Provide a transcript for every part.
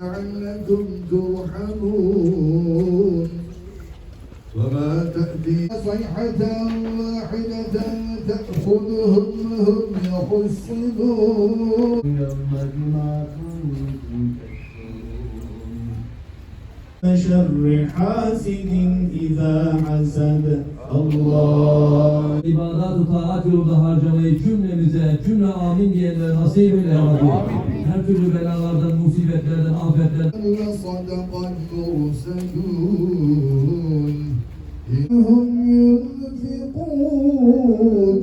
لعلكم ترحمون وما تأتي صيحة واحدة تأخذهم هم يخصمون شر حاسد إذا حسد الله. İbadat-ı taat yolunda harcamayı cümlemize, cümle amin diyenlere nasip eyle ya Rabbi. Her türlü belalardan, musibetlerden, afetlerden وصدق المرسلون إنهم ينفقون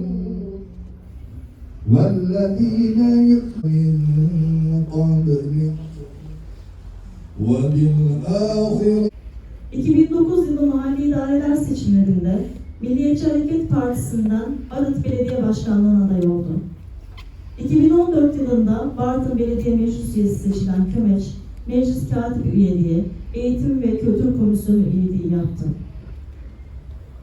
والذين يؤمنون قبل وبالآخرة 2009 yılı mahalli idareler seçimlerinde Milliyetçi Hareket Partisi'nden Arıt Belediye Başkanlığı'na aday oldu. 2014 yılında Bartın Belediye Meclis Üyesi seçilen Kömeç, Meclis Katip Üyeliği, Eğitim ve Kültür Komisyonu üyeliği yaptı.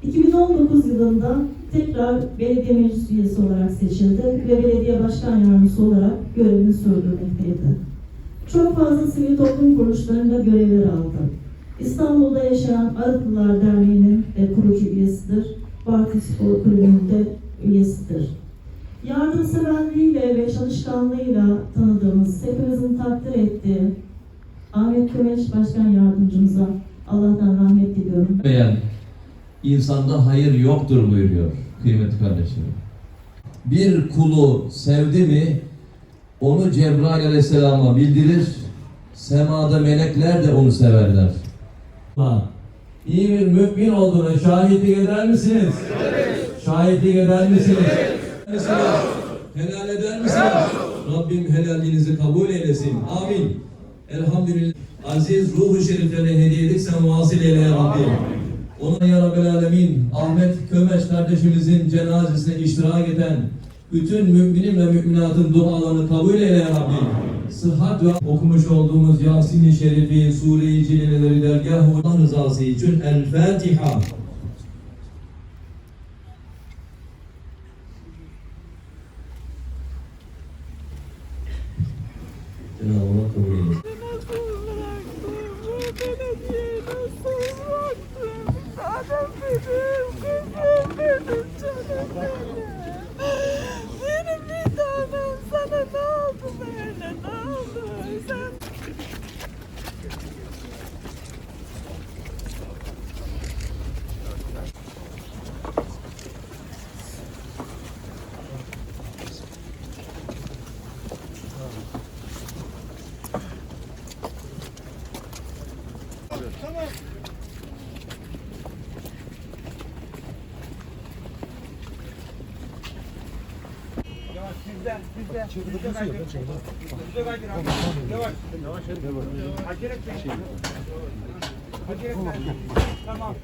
2019 yılında tekrar belediye meclis üyesi olarak seçildi ve belediye başkan yardımcısı olarak görevini sürdürmekteydi. Çok fazla sivil toplum kuruluşlarında görevler aldı. İstanbul'da yaşayan Arıtlılar Derneği'nin de kurucu üyesidir. Bartı Spor Kulübü'nün de üyesidir. Yardımseverliğiyle ve çalışkanlığıyla tanıdığımız, hepimizin takdir ettiği Ahmet Kömeç Başkan Yardımcımıza Allah'tan rahmet diliyorum. beğen insanda hayır yoktur buyuruyor kıymetli kardeşlerim. Bir kulu sevdi mi onu Cebrail aleyhisselama bildirir. Semada melekler de onu severler. İyi bir mümin olduğuna şahitlik eder misiniz? Şahitlik eder misiniz? misiniz? Helal eder misiniz? Rabbim helalliğinizi kabul eylesin. Amin. Elhamdülillah. Aziz ruhu şeriflerine hediye edip sen vasıl eyle ya Rabbim. Ona ya Rabbel Alemin, Ahmet Kömeş kardeşimizin cenazesine iştirak eden bütün müminin ve müminatın dualarını kabul eyle ya Rabbi. Sıhhat ve okumuş olduğumuz Yasin-i Şerifi, Sure-i Celileleri dergah Allah rızası için El Fatiha. Cenab-ı Allah kabul eylesin. Benim bir tanem sana ne oldu böyle ne oldu? Sen Acele etmeyin. Acele etmeyin. Tamam.